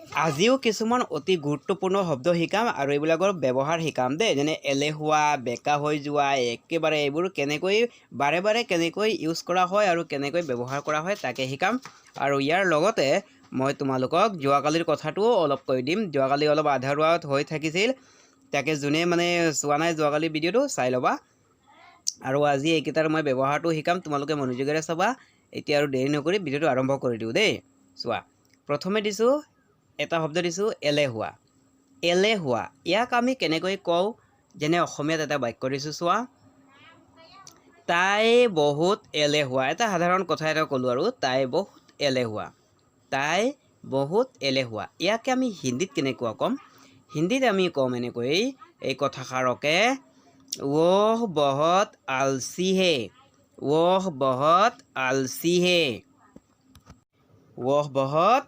আজিও কিছুমান অতি গুৰুত্বপূৰ্ণ শব্দ শিকাম আৰু এইবিলাকৰ ব্যৱহাৰ শিকাম দেই। যেনে এলেহুৱা বেকা হৈ যোৱা একেবাৰে এইবোৰ কেনেকৈ বাৰে বাৰে কেনেকৈ ইউজ কৰা হয় আৰু কেনেকৈ ব্যৱহাৰ কৰা হয় তাকে শিকাম। আৰু ইয়াৰ লগতে মই তোমালোকক যোৱাকালিৰ কথাটোও অলপ কৈ দিম। যোৱাকালি অলপ আধাৰুৱাত হৈ থাকিছিল। তাকে যোনে মানে চোৱা নাই যোৱাকালি ভিডিঅ'টো চাই ল'বা। আৰু আজি এইকেইটাৰ মই ব্যৱহাৰটো শিকাম। তোমালোকে মনোযোগেৰে চাবা। এতিয়া আৰু দেৰি নকৰি ভিডিঅ'টো আৰম্ভ কৰি দিওঁ দেই। চোৱা প্ৰথমে দিছোঁ এটা শব্দ দিছোঁ এলেহুৱা এলেহুৱা ইয়াক আমি কেনেকৈ কওঁ? যেনে অসমীয়াত এটা বাক্য দিছোঁ চোৱা। তাই বহুত এলেহুৱা এটা সাধাৰণ কথা এটা ক'লোঁ আৰু তাই বহুত এলেহুৱা তাই বহুত এলেহুৱা ইয়াকে আমি হিন্দীত কেনেকুৱা ক'ম? হিন্দীত আমি ক'ম এনেকৈ এই কথাষাৰকে ওহ বহুত আলচি হে ওহ বহুত আলচি হে ওহ বহুত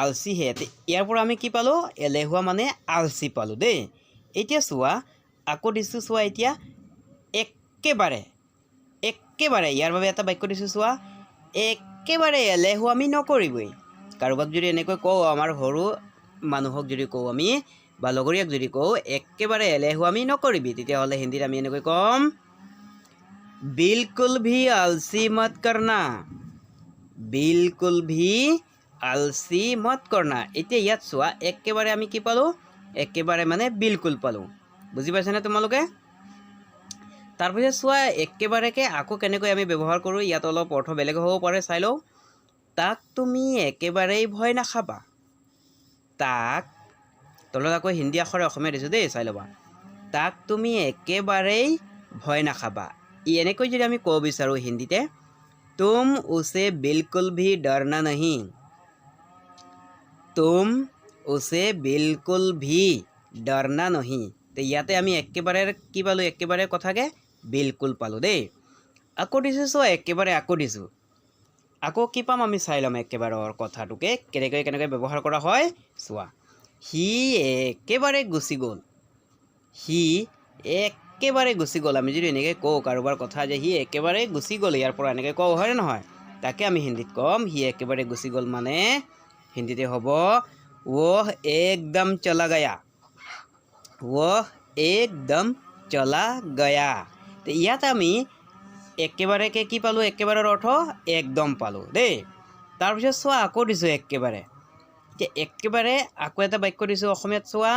আলচি হে। ইয়াৰ পৰা আমি কি পালোঁ? এলেহুৱা মানে আলচি পালোঁ দেই। এতিয়া চোৱা, আকৌ দিছোঁ চোৱা এতিয়া একেবাৰে একেবাৰে, ইয়াৰ বাবে এটা বাক্য দিছোঁ চোৱা, একেবাৰে এলেহুৱা আমি নকৰিবই। কাৰোবাক যদি এনেকৈ কওঁ, আমাৰ সৰু মানুহক যদি কওঁ আমি, বা লগৰীয়াক যদি কওঁ, একেবাৰে এলেহুৱা আমি নকৰিবি, তেতিয়াহ'লে হিন্দীত আমি এনেকৈ ক'ম, বিলকুল ভি আলচি মত কৰনা, বিলকুল ভি আলচি মত কৰনা এতিয়া ইয়াত চোৱা, একেবাৰে আমি কি পালোঁ? একেবাৰে মানে বিলকুল পালোঁ। বুজি পাইছানে তোমালোকে? তাৰপিছত চোৱা, একেবাৰেকে আকৌ কেনেকৈ আমি ব্যৱহাৰ কৰোঁ, ইয়াত অলপ অৰ্থ বেলেগ হ'ব পাৰে, চাই লওঁ। তাক তুমি একেবাৰেই ভয় নাখাবা। তাক, তলত আকৌ হিন্দী আখৰে অসমীয়া দিছোঁ দেই, চাই ল'বা। তাক তুমি একেবাৰেই ভয় নাখাবা। ই এনেকৈ যদি আমি ক'ব বিচাৰোঁ হিন্দীতে, তুম উছে বিলকুল ভি ডৰনা নাহি। তুম উছে বিলকুল ভি ডৰনা নহি তে ইয়াতে আমি একেবাৰে কি পালোঁ একেবাৰে কথাকে বিলকুল পালোঁ দেই আকৌ দিছোঁ চোৱা একেবাৰে আকৌ দিছোঁ আকৌ কি পাম আমি চাই ল'ম একেবাৰৰ কথাটোকে কেনেকৈ কেনেকৈ ব্যৱহাৰ কৰা হয় চোৱা সি একেবাৰে গুচি গ'ল সি একেবাৰে গুচি গ'ল আমি যদি এনেকৈ কওঁ কাৰোবাৰ কথা যে সি একেবাৰে গুচি গ'ল ইয়াৰ পৰা এনেকৈ কওঁ হয়নে নহয় তাকে আমি হিন্দীত ক'ম সি একেবাৰে গুচি গ'ল মানে হিন্দীতে হ'ব ৱহ একদম চলা গয়া। ৱহ একদম চলা গয়া। তে ইয়াত আমি একেবাৰেকে কি পালোঁ? একেবাৰৰ অৰ্থ একদম পালোঁ দেই। তাৰপিছত চোৱা, আকৌ দিছোঁ একেবাৰে। এতিয়া একেবাৰে আকৌ এটা বাক্য দিছোঁ অসমীয়াত, চোৱা।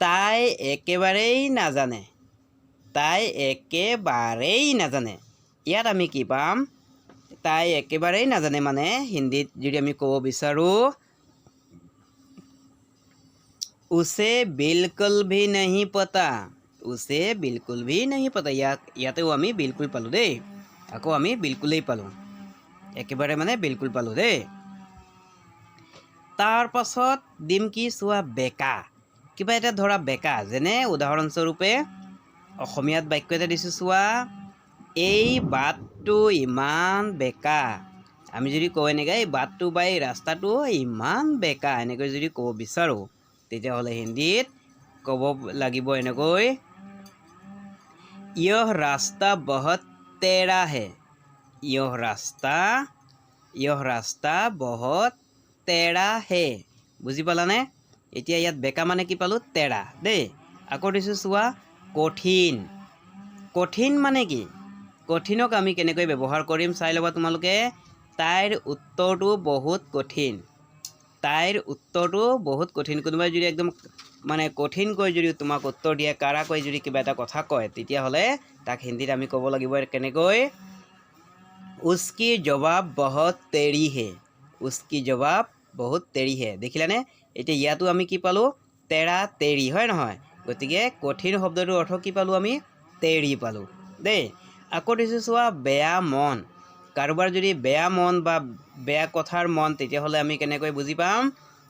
তাই একেবাৰেই নাজানে। তাই একেবাৰেই নাজানে। ইয়াত আমি কি পাম? তাই একেবাৰেই নাজানে মানে হিন্দীত যদি আমি ক'ব বিচাৰোঁ, উছে বিলকুল ভি নাহি পতা, উছে বিলকুল ভি নাহি পতা ইয়াক ইয়াতেও আমি বিলকুল পালোঁ দেই, আকৌ আমি বিলকুলেই পালোঁ, একেবাৰে মানে বিলকুল পালোঁ দেই। তাৰ পাছত দিম কি চোৱা বেকা, কিবা এটা ধৰা বেকা, যেনে উদাহৰণস্বৰূপে, অসমীয়াত বাক্য এটা দিছোঁ চোৱা এই বাটটো ইমান বেকা। আমি যদি কওঁ এনেকৈ, এই বাটটো বা এই ৰাস্তাটো ইমান বেকা এনেকৈ যদি ক'ব বিচাৰোঁ, তেতিয়াহ'লে হিন্দীত ক'ব লাগিব এনেকৈ, ইয়হ ৰাস্তা বহত তেৰা হে ইয়হ ৰাস্তা ইয়হ ৰাস্তা বহত তেৰা হে বুজি পালানে? এতিয়া ইয়াত বেকা মানে কি পালোঁ? তেৰা। দেই, আকৌ দিছোঁ চোৱা, কঠিন। কঠিন মানে কি? কঠিনক আমি কেনেকৈ ব্যৱহাৰ কৰিম চাই ল'বা তোমালোকে। তাইৰ উত্তৰটো বহুত কঠিন। তাইৰ উত্তৰটো বহুত কঠিন। কোনোবাই যদি একদম মানে কঠিনকৈ যদি তোমাক উত্তৰ দিয়ে, কাৰাকৈ যদি কিবা এটা কথা কয়, তেতিয়াহ'লে তাক হিন্দীত আমি ক'ব লাগিব কেনেকৈ? উস্কি জবাব বহুত তেৰি হে উস্কি জবাব বহুত তেৰি হে দেখিলানে? এতিয়া ইয়াতো আমি কি পালোঁ? তেৰা তেৰি, হয় নহয়? গতিকে কঠিন শব্দটোৰ অৰ্থ কি পালোঁ আমি? তেৰি পালোঁ। দেই। আকৌ দিছোঁ চোৱা, বেয়া মন। কাৰোবাৰ যদি বেয়া মন বা বেয়া কথাৰ মন, তেতিয়াহ'লে আমি কেনেকৈ বুজি পাম?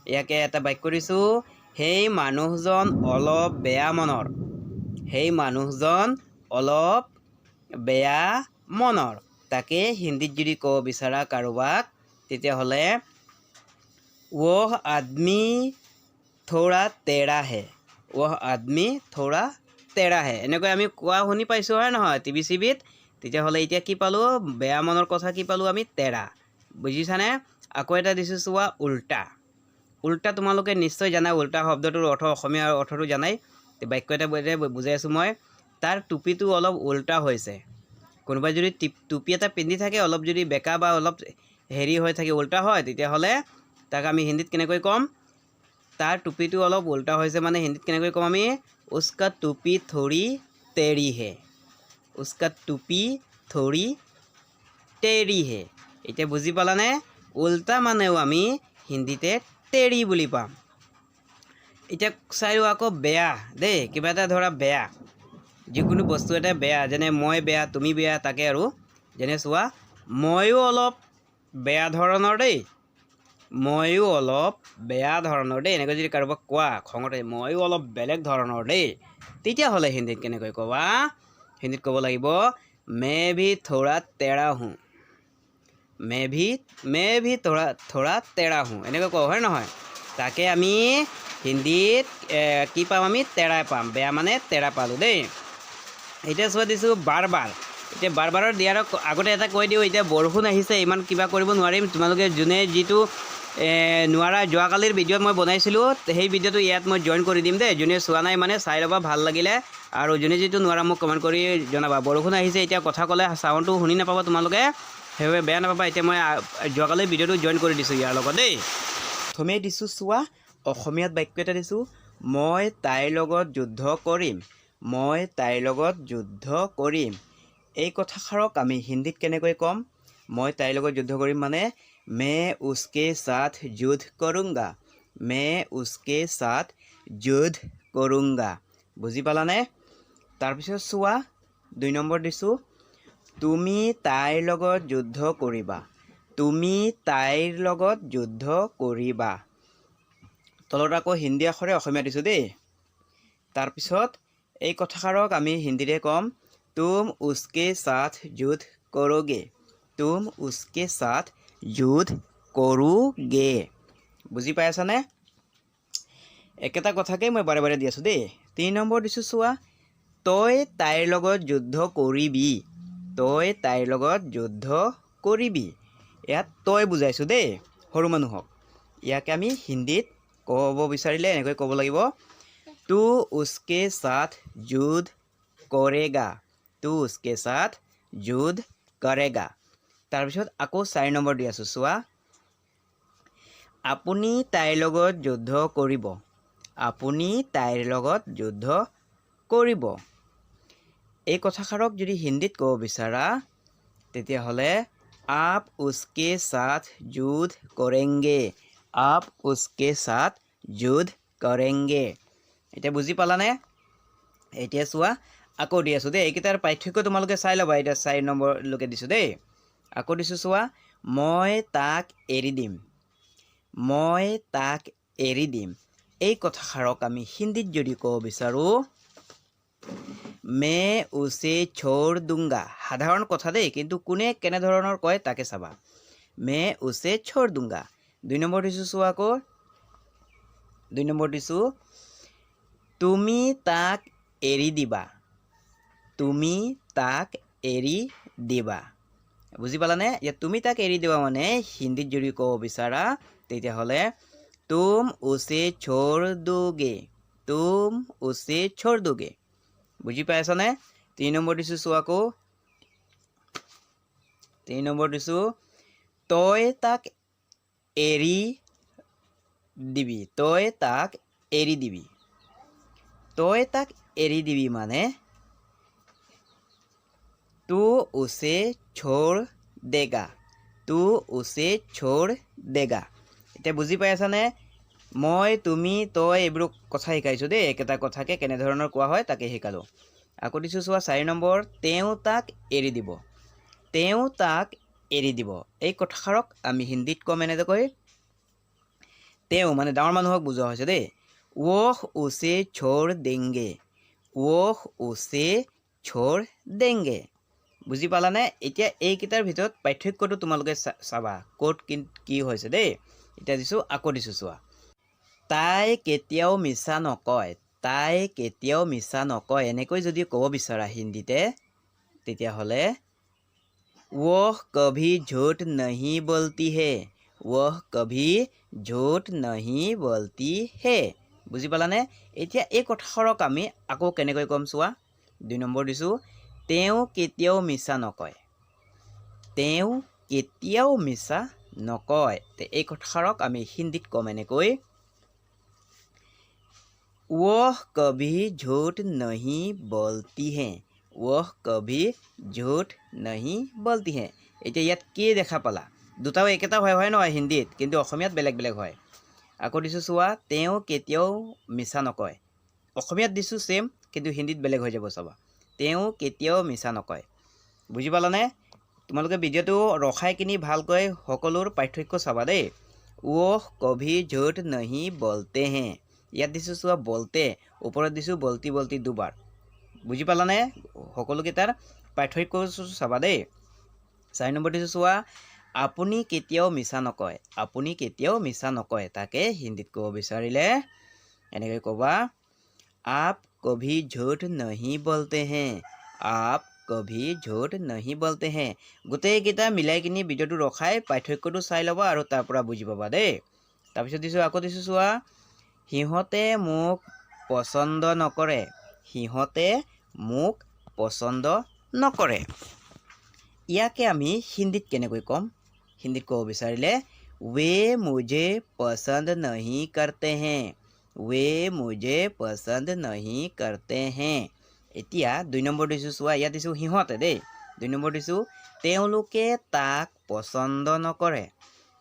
ইয়াকে এটা বাক্য দিছোঁ সেই মানুহজন অলপ বেয়া মনৰ। সেই মানুহজন অলপ বেয়া মনৰ। তাকে হিন্দীত যদি ক'ব বিচাৰা কাৰোবাক, তেতিয়াহ'লে, ৱহ আদমি থোৰা তেৰা হে ৱহ আদমি থোৰা তেৰা হে এনেকৈ আমি কোৱা শুনি পাইছোঁ, হয় নহয়? টিভি চিভিত তেতিয়াহ'লে এতিয়া কি পালোঁ, বেয়া মনৰ কথা কি পালোঁ আমি, তেৰা। বুজিছানে? আকৌ এটা দিছোঁ চোৱা, উল্টা। উল্টা তোমালোকে নিশ্চয় জানাই উল্টা শব্দটোৰ অৰ্থ অসমীয়া অৰ্থটো জানাই। বাক্য এটা বুজাই আছোঁ মই। তাৰ টুপিটো অলপ উল্টা হৈছে। কোনোবাই যদি টিপ এটা পিন্ধি থাকে, অলপ যদি বেকা বা অলপ হেৰি হৈ থাকে, উল্টা হয় তেতিয়াহ'লে তাক আমি হিন্দীত কেনেকৈ ক'ম? তাৰ টুপিটো অলপ উল্টা হৈছে মানে হিন্দীত কেনেকৈ ক'ম আমি? উস্কা টুপি থৰি তেৰি হে উস্কা টুপি থৰি তেৰি হে এতিয়া বুজি পালানে উল্টা মানেও আমি হিন্দীতে তেৰি বুলি পাম এতিয়া চাই লোৱা আকৌ বেয়া দেই কিবা এটা ধৰা বেয়া যিকোনো বস্তু এটা বেয়া যেনে মই বেয়া তুমি বেয়া তাকে আৰু যেনে চোৱা ময়ো অলপ বেয়া ধৰণৰ দেই ময়ো অলপ বেয়া ধৰণৰ দেই এনেকৈ যদি কাৰোবাক কোৱা খঙতে ময়ো অলপ বেলেগ ধৰণৰ দেই তেতিয়াহ'লে হিন্দীত কেনেকৈ ক'বা হিন্দীত ক'ব লাগিব। মে ভি থোৰা তেৰা হওঁ মে ভি মে ভি থোৰা থোৰা তেৰা হওঁ এনেকৈ কওঁ, হয় নহয়? তাকে আমি হিন্দীত কি পাম আমি? তেৰাই পাম। বেয়া মানে তেৰা পালোঁ দেই। এতিয়া চোৱা দিছোঁ বাৰ বাৰ এতিয়া বাৰ বাৰৰ দিয়াৰ আগতে এটা কৈ দিওঁ, এতিয়া বৰষুণ আহিছে, ইমান কিবা কৰিব নোৱাৰিম। তোমালোকে যোনে যিটো নোৱাৰা, যোৱাকালিৰ ভিডিঅ'ত মই বনাইছিলোঁ, সেই ভিডিঅ'টো ইয়াত মই জইন কৰি দিম দেই যোনে চোৱা নাই মানে চাই ল'বা, ভালো লাগিলে। আৰু যোনে যিটো নোৱাৰা, মোক কমেণ্ট কৰি জনাবা। বৰষুণ আহিছে, এতিয়া কথা ক'লে চাউণ্ডটো শুনি নাপাবা তোমালোকে। সেইবাবে বেয়া নাপাবা, এতিয়া মই যোৱাকালিৰ ভিডিঅ'টো জইন কৰি দিছোঁ ইয়াৰ লগত দেই। প্ৰথমেই দিছোঁ চোৱা, অসমীয়াত বাক্য এটা দিছোঁ, মই তাইৰ লগত যুদ্ধ কৰিম, মই তাইৰ লগত যুদ্ধ কৰিম। এই কথাষাৰক আমি হিন্দীত কেনেকৈ ক'ম? মই তাইৰ লগত যুদ্ধ কৰিম মানে সাথ যুদ্ধ কৰোঁগা মে উচকে সাথ যুদ্ধ কৰোঁগা বুজি পালানে তাৰপিছত চোৱা দুই নম্বৰ দিছোঁ। তুমি তাইৰ লগত যুদ্ধ কৰিবা। তুমি তাইৰ লগত যুদ্ধ কৰিবা। তলত আকৌ হিন্দী আখৰে অসমীয়া দিছোঁ দেই। তাৰপিছত এই কথাষাৰক আমি হিন্দীৰে ক'ম তুম উচকে সাথ যুদ্ধ কৰোগে। তুম উচকে সাথ যুদ্ধ কৰোগে। বুজি পাই আছানে একেটা কথাকেই মই বাৰে বাৰে দি আছোঁ দেই। তিনি নম্বৰ দিছোঁ চোৱা। তই তাইৰ লগত যুদ্ধ কৰিবি। তই তাইৰ লগত যুদ্ধ কৰিবি। ইয়াত তই বুজাইছোঁ দেই সৰু মানুহক। ইয়াকে আমি হিন্দীত ক'ব বিচাৰিলে এনেকৈ ক'ব লাগিব তু উচকে সাথ যুদ্ধ কৰেগা। তু উচকে সাথ যুদ্ধ কৰেগা। তাৰপিছত আকৌ চাৰি নম্বৰ দি আছোঁ। চোৱা। আপুনি তাইৰ লগত যুদ্ধ কৰিব। আপুনি তাইৰ লগত যুদ্ধ কৰিব। এই কথাষাৰক যদি হিন্দীত ক'ব বিচাৰা, তেতিয়াহ'লে আপ উচকে সাথ যুদ্ধ কৰেংগে। আপ উচকে সাথ যুদ্ধ কৰেংগে। এতিয়া বুজি পালানে? এতিয়া চোৱা, আকৌ দি আছোঁ দেই। এইকেইটাৰ পাৰ্থক্য তোমালোকে চাই ল'বা। এতিয়া চাৰি নম্বৰলৈকে দিছোঁ দেই। আকৌ দিছোঁ চোৱা, মই তাক এৰি দিম। মই তাক এৰি দিম। এই কথাষাৰক আমি হিন্দীত যদি ক'ব বিচাৰোঁ, মে উচে ছৰ দুংগা সাধাৰণ কথা দেই, কিন্তু কোনে কেনেধৰণৰ কয় তাকে চাবা। মে উচে ছৰ দুংগা দুই নম্বৰ দিছোঁ চোৱা আকৌ। দুই নম্বৰ দিছোঁ, তুমি তাক এৰি দিবা। তুমি তাক এৰি দিবা। বুজি পালানে? ইয়াত তুমি তাক এৰি দিবা মানে হিন্দীত যদি ক'ব বিচাৰা, তেতিয়াহ'লে, তুম উচে ছৰ দোগে, তুম উচে ছৰ দোগে। বুজি পাই আছানে? তিনি নম্বৰ দিছোঁ চোৱা আকৌ। তিনি নম্বৰ দিছোঁ, তই তাক এৰি দিবি, তই তাক এৰি দিবি। তই তাক এৰি দিবি মানে তু উচে ছৰ দেগা তু উচে ছৰ দেগা এতিয়া বুজি পাই আছানে? মই, তুমি, তই এইবোৰ কথা শিকাইছোঁ দেই। একেটা কথাকে কেনেধৰণৰ কোৱা হয় তাকে শিকালোঁ। আকৌ দিছোঁ চোৱা, চাৰি নম্বৰ, তেওঁ তাক এৰি দিব। তেওঁ তাক এৰি দিব। এই কথাষাৰক আমি হিন্দীত ক'ম এনেকৈ। তেওঁ মানে ডাঙৰ মানুহক বুজোৱা হৈছে দেই। ৱহ উচে ছৰ দেংগে। ৱহ উচে ছৰ দেংগে। বুজি পালানে এতিয়া এইকেইটাৰ ভিতৰত পাৰ্থক্যটো তোমালোকে চাবা। ক'ত কি হৈছে দেই। এতিয়া দিছোঁ আকৌ দিছোঁ চোৱা। তাই কেতিয়াও মিছা নকয় তাই কেতিয়াও মিছা নকয়। এনেকৈ যদি ক'ব বিচৰা হিন্দীতে তেতিয়াহ'লে ৱহ কভি ঝুট নহি বলতি হে ৱহ কভি ঝুট নহি বলতি হে। বুজি পালানে? এতিয়া এই কথাষাৰক আমি আকৌ কেনেকৈ ক'ম চোৱা। দুই নম্বৰ দিছোঁ তেওঁ কেতিয়াও মিছা নকয় তেওঁ কেতিয়াও মিছা নকয় এই কথাৰক আমি হিন্দীত কম এনেকৈ ৱহ কভি ঝোট নহি বলতিহে ৱহ কভি ঝোট নহি বলতিহে এতিয়া ইয়াত কি দেখা পালা দুটাও একেটা হয় হয় নহয় হিন্দীত কিন্তু অসমীয়াত বেলেগ বেলেগ হয় আকৌ দিছোঁ চোৱা তেওঁ কেতিয়াও মিছা নকয় অসমীয়াত দিছোঁ ছেম কিন্তু হিন্দীত বেলেগ হৈ যাব চাবা তেওঁ কেতিয়াও মিছা নকয়। বুজি পালানে? তোমালোকে ভিডিঅ'টো ৰখাই কিনি ভালকৈ সকলোৰ পাৰ্থক্য চাবা দেই। ৱহ কভি, ঝুট, নহি বলতে হে ইয়াত দিছোঁ চোৱা বলতে, ওপৰত দিছোঁ বলতি বলতি দুবাৰ। বুজি পালানে? সকলোকেইটাৰ পাৰ্থক্য চাবা দেই। চাৰি নম্বৰ দিছোঁ চোৱা, আপুনি কেতিয়াও মিছা নকয়, আপুনি কেতিয়াও মিছা নকয়, তাকে হিন্দীত ক'ব বিচাৰিলে। এনেকৈ ক'বা, আপ কভি ঝুট নহি বলতে হে আপ কভি ঝুট নহি বলতে হে গোটেইকেইটা মিলাই কিনি ভিডিঅ'টো ৰখাই পাৰ্থক্যটো চাই ল'বা আৰু তাৰ পৰা বুজি পাবা দেই তাৰপিছত দিছোঁ আকৌ দিছোঁ চোৱা সিহঁতে মোক পচন্দ নকৰে সিহঁতে মোক পচন্দ নকৰে ইয়াকে আমি হিন্দীত কেনেকৈ ক'ম হিন্দীত ক'ব বিচাৰিলে ৱে মুজে পচন্দ নহি কৰতে হে ৱে মুজে পচন্দ নহি কৰতে হে এতিয়া দুই নম্বৰ দিছোঁ চোৱা ইয়াত দিছোঁ সিহঁতে দেই দুই নম্বৰ দিছোঁ তেওঁলোকে তাক পচন্দ নকৰে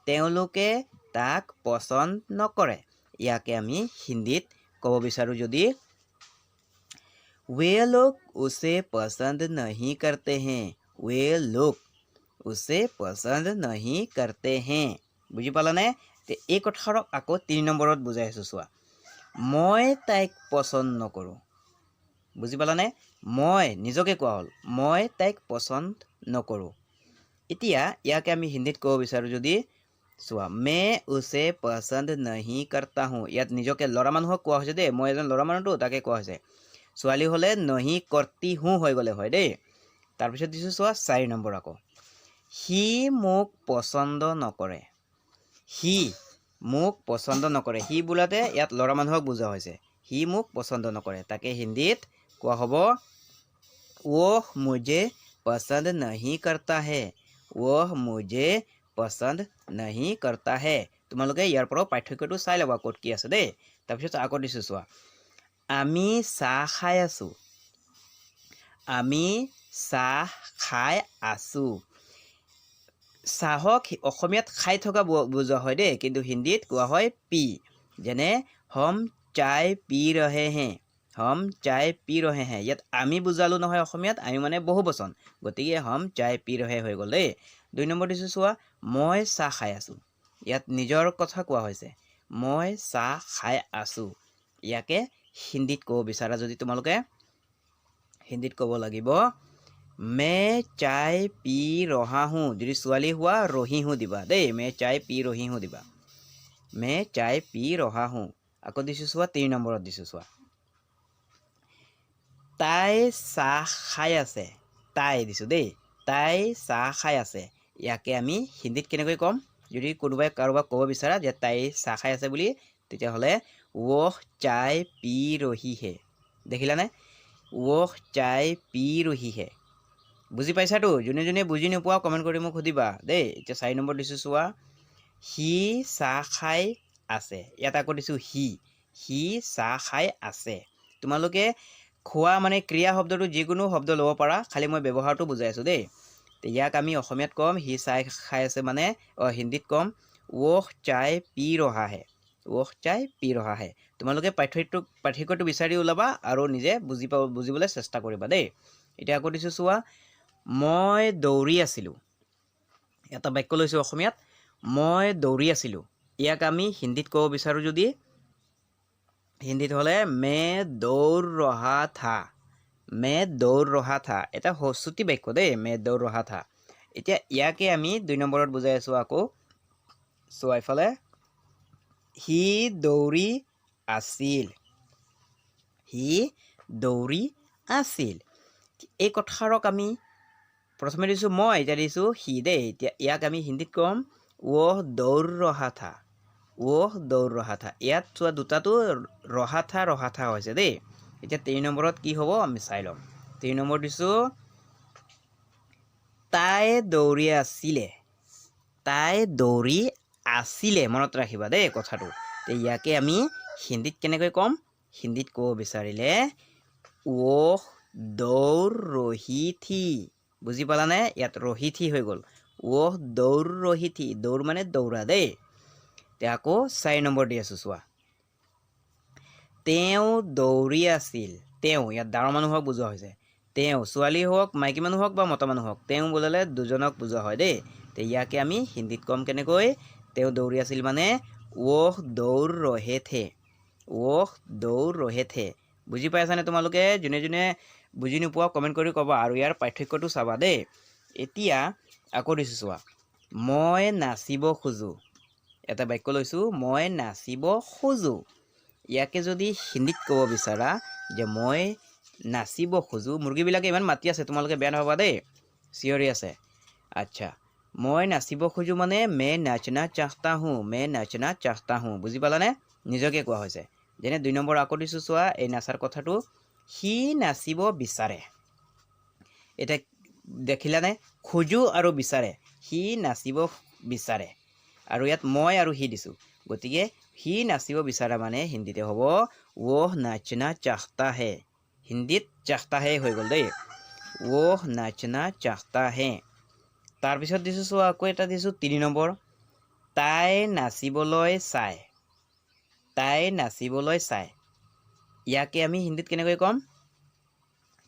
তেওঁলোকে তাক পচন্দ নকৰে ইয়াকে আমি হিন্দীত ক'ব বিচাৰোঁ যদি वे लोग उसे पसंद नहीं करते हैं वे लोग उसे পচন্দ नहीं करते हैं বুজি পালানে তে এই কথাষাৰক আকৌ তিনি নম্বৰত বুজাই আছোঁ চোৱা মই তাইক পচন্দ নকৰোঁ বুজি পালানে? মই নিজকে কোৱা হ'ল। মই তাইক পচন্দ নকৰোঁ। এতিয়া ইয়াকে আমি হিন্দীত ক'ব বিচাৰোঁ যদি চোৱা মে উছে পচন্দ নহি কৰতা হওঁ ইয়াত নিজকে ল'ৰা মানুহক কোৱা হৈছে দেই। মই এজন ল'ৰা মানুহটো তাকে কোৱা হৈছে। ছোৱালী হ'লে নহি কৰ্তি হো হৈ গ'লে হয় দেই। তাৰপিছত দিছোঁ চোৱা চাৰি নম্বৰ আকৌ। সি মোক পচন্দ নকৰে। সি মোক পচন্দ নকৰে। সি বোলাতে ইয়াত ল'ৰা মানুহক বুজোৱা হৈছে। সি মোক পচন্দ নকৰে। তাকে হিন্দীত কোৱা হ'ব, ওহ মুজে পচন্দ নহি কৰতা হে। ওহ মুজে পচন্দ নহি কৰতা হে। তোমালোকে ইয়াৰ পৰাও পাৰ্থক্যটো চাই ল'বা ক'ত কি আছে দেই। তাৰপিছত আকৌ দিছোঁ, চোৱা। আমি চাহ খাই আছোঁ। আমি চাহ খাই আছোঁ। চাহক অসমীয়াত খাই থকা বুজোৱা হয় দেই। কিন্তু হিন্দীত কোৱা হয় পি। যেনে, হম চাই পি ৰহে হে। হম চাই পি ৰহে হে। ইয়াত আমি বুজালোঁ নহয় অসমীয়াত, আমি মানে বহু বচন। গতিকে হম চাই পি ৰহে হৈ গ'ল দেই। দুই নম্বৰ দিছোঁ চোৱা, মই চাহ খাই আছোঁ। ইয়াত নিজৰ কথা কোৱা হৈছে। মই চাহ খাই আছোঁ। ইয়াকে হিন্দীত ক'ব বিচাৰা যদি তোমালোকে। হিন্দীত ক'ব লাগিব মে চাই পি ৰহা হো যদি ছোৱালী হোৱা ৰহি হো দিবা দেই মে চাই পি ৰহি হো দিবা মে চাই পি ৰহা হো আকৌ দিছোঁ চোৱা তিনি নম্বৰত দিছোঁ চোৱা তাই চাহ খাই আছে তাই দিছোঁ দেই তাই চাহ খাই আছে ইয়াকে আমি হিন্দীত কেনেকৈ ক'ম যদি কোনোবাই কাৰোবাক ক'ব বিচাৰা যে তাই চাহ খাই আছে বুলি তেতিয়াহ'লে ৱহ চাই পি ৰহি হে দেখিলানে ৱহ চাই পি ৰহি হে বুজি পাইছাতো যোনে যোনে বুজি নোপোৱা কমেণ্ট কৰি মোক সুধিবা। দেই, এতিয়া চাৰি নম্বৰ দিছোঁ, চোৱা। সি চাহ খাই আছে। ইয়াত আকৌ দিছোঁ সি। সি চাহ খাই আছে। তোমালোকে খোৱা মানে ক্ৰিয়া শব্দটো যিকোনো শব্দ ল'ব পাৰা, খালি মই ব্যৱহাৰটো বুজাই আছোঁ দেই। ইয়াক আমি অসমীয়াত ক'ম, সি চাই খাই আছে মানে অঁ, হিন্দীত ক'ম ৱহ চাই পি ৰহা হে ৱহ চাই পি ৰহা হে তোমালোকে পাৰ্থক্যটো পাৰ্থক্যটো বিচাৰি ওলাবা আৰু নিজে বুজি পাব, বুজিবলৈ চেষ্টা কৰিবা দেই। এতিয়া আকৌ দিছোঁ, চোৱা। মই দৌৰি আছিলোঁ। এটা বাক্য লৈছোঁ অসমীয়াত মই দৌৰি আছিলোঁ। ইয়াক আমি হিন্দীত ক'ব বিচাৰোঁ যদি। হিন্দীত হ'লে মে দৌৰ ৰহা থা মে দৌৰ ৰহা থা এটা হস্তুতি বাক্য দেই মে দৌৰ ৰহা থা। এতিয়া ইয়াকে আমি দুই নম্বৰত বুজাই আছোঁ আকৌ। চোৱা এইফালে সি দৌৰি আছিল। সি দৌৰি আছিল। এই কথাষাৰক আমি প্ৰথমে দিছোঁ মই এতিয়া দিছোঁ সি দেই এতিয়া ইয়াক আমি হিন্দীত ক'ম ওহ দৌৰ ৰহা থা ওহ দৌৰ ৰহা থা ইয়াত চোৱা দুটাটো ৰহা থা ৰহা থা হৈছে দেই এতিয়া তিনি নম্বৰত কি হ'ব আমি চাই ল'ম তিনি নম্বৰ দিছোঁ তাই দৌৰি আছিলে তাই দৌৰি আছিলে মনত ৰাখিবা দেই কথাটো ইয়াকে আমি হিন্দীত কেনেকৈ ক'ম হিন্দীত ক'ব বিচাৰিলে ওহ দৌৰ ৰহি থি বুজি পালানে ইয়াত ৰহি থি হৈ গ'ল। ওহ দৌৰ ৰহি থি দৌৰ মানে দৌৰা দেই। তে আকৌ চাৰি নম্বৰ দি আছোঁ, চোৱা। তেওঁ দৌৰি আছিল। তেওঁ, ইয়াত ডাঙৰ মানুহক বুজোৱা হৈছে। তেওঁ, ছোৱালী হওক, মাইকী মানুহ হওক বা মতা মানুহ হওক, তেওঁ বোলালে দুজনক বুজোৱা হয় দেই। তে ইয়াকে আমি হিন্দীত ক'ম কেনেকৈ? তেওঁ দৌৰি আছিল মানে ওহ দৌৰ ৰহে থে ওহ দৌৰ ৰহে থে বুজি পাইছানে তোমালোকে? যোনে যোনে বুজি নোপোৱা কমেণ্ট কৰি ক'বা আৰু ইয়াৰ পাৰ্থক্যটো চাবা দেই। এতিয়া আকৌ দিছোঁ চোৱা, মই নাচিব খোজোঁ। এটা বাক্য লৈছোঁ, মই নাচিব খোজোঁ। ইয়াকে যদি হিন্দীত ক'ব বিচাৰা যে মই নাচিব খোজোঁ, মুৰ্গীবিলাকে ইমান মাতি আছে, তোমালোকে বেয়া নাপাবা দেই। চিঞৰি আছে। আচ্ছা মই নাচিব খোজোঁ মানে মে নাচনা চাহতা হওঁ মে নাচনা চাহতা হওঁ বুজি পালানে? নিজকে কোৱা হৈছে। যেনে দুই নম্বৰ আকৌ দিছোঁ চোৱা, এই নাচাৰ কথাটো সি নাচিব বিচাৰে। এতিয়া দেখিলানে খোজোঁ আৰু বিচাৰে। সি নাচিব বিচাৰে। আৰু ইয়াত মই আৰু সি দিছোঁ। গতিকে সি নাচিব বিচাৰা মানে হিন্দীতে হ'ব, ওহ নাচনা চাহতা হে। হিন্দীত চাহতা হে গ'ল দেই। ওহ নাচনা চাহতা হে। তাৰপিছত দিছোঁ চোৱা, আকৌ এটা দিছোঁ তিনি নম্বৰ। তাই নাচিবলৈ চায় তাই নাচিবলৈ চায় ইয়াকে আমি হিন্দীত কেনেকৈ ক'ম?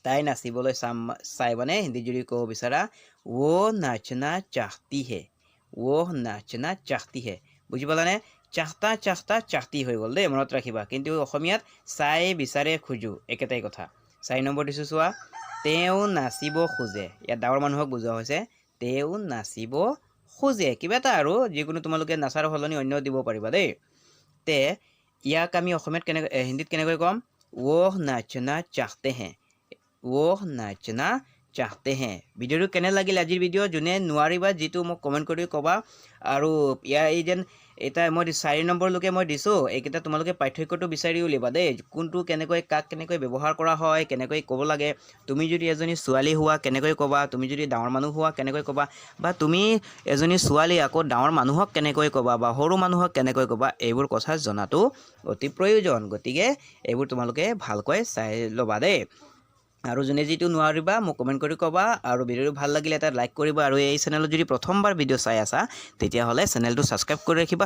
তাই নাচিবলৈ চাম চাই মানে হিন্দীত যদি ক'ব বিচাৰা ৱ' নাচনা চাহতি হে ৱ' নাচনা চাহতি হে বুজি পালানে? চাহতা চাহতা চাহতি হৈ গ'ল দেই মনত ৰাখিবা। কিন্তু অসমীয়াত চাই বিচাৰে খোজোঁ একেটাই কথা। চাৰি নম্বৰ দিছোঁ চোৱা তেওঁ নাচিব খোজে। ইয়াত ডাঙৰ মানুহক বুজোৱা হৈছে তেওঁ নাচিব খোজে। কিবা এটা আৰু যিকোনো তোমালোকে নাচাৰ সলনি অন্য দিব পাৰিবা দেই। তে ইয়াক আমি অসমীয়াত কেনেকৈ হিন্দীত কেনেকৈ ক'ম? ওহ নাচনা চাহতে হে ওহ নাচনা চাহতে হে ভিডিঅ'টো কেনে লাগিল আজিৰ ভিডিঅ' যোনে নোৱাৰিবা যিটো মোক কমেণ্ট কৰি ক'বা আৰু ইয়াৰ এই যেন এটা মই চাৰি নম্বৰলৈকে মই দিছোঁ এইকেইটা তোমালোকে পাৰ্থক্যটো বিচাৰি উলিয়াবা দেই কোনটো কেনেকৈ কাক কেনেকৈ ব্যৱহাৰ কৰা হয় কেনেকৈ ক'ব লাগে তুমি যদি এজনী ছোৱালী হোৱা কেনেকৈ ক'বা তুমি যদি ডাঙৰ মানুহ হোৱা কেনেকৈ ক'বা বা তুমি এজনী ছোৱালী আকৌ ডাঙৰ মানুহক কেনেকৈ ক'বা বা সৰু মানুহক কেনেকৈ ক'বা এইবোৰ কথা জনাটো অতি প্ৰয়োজন গতিকে এইবোৰ তোমালোকে ভালকৈ চাই ল'বা দেই আৰু যোনে যিটো নোৱাৰিবা, মোক কমেণ্ট কৰি ক'বা আৰু ভিডিঅ'টো ভালো লাগিলে এটা লাইক কৰিবা আৰু এই চেনেলত যদি প্ৰথমবাৰ ভিডিঅ' চাই আছা, তেতিয়াহ'লে চেনেলটো ছাবস্ক্ৰাইব কৰি ৰাখিবা।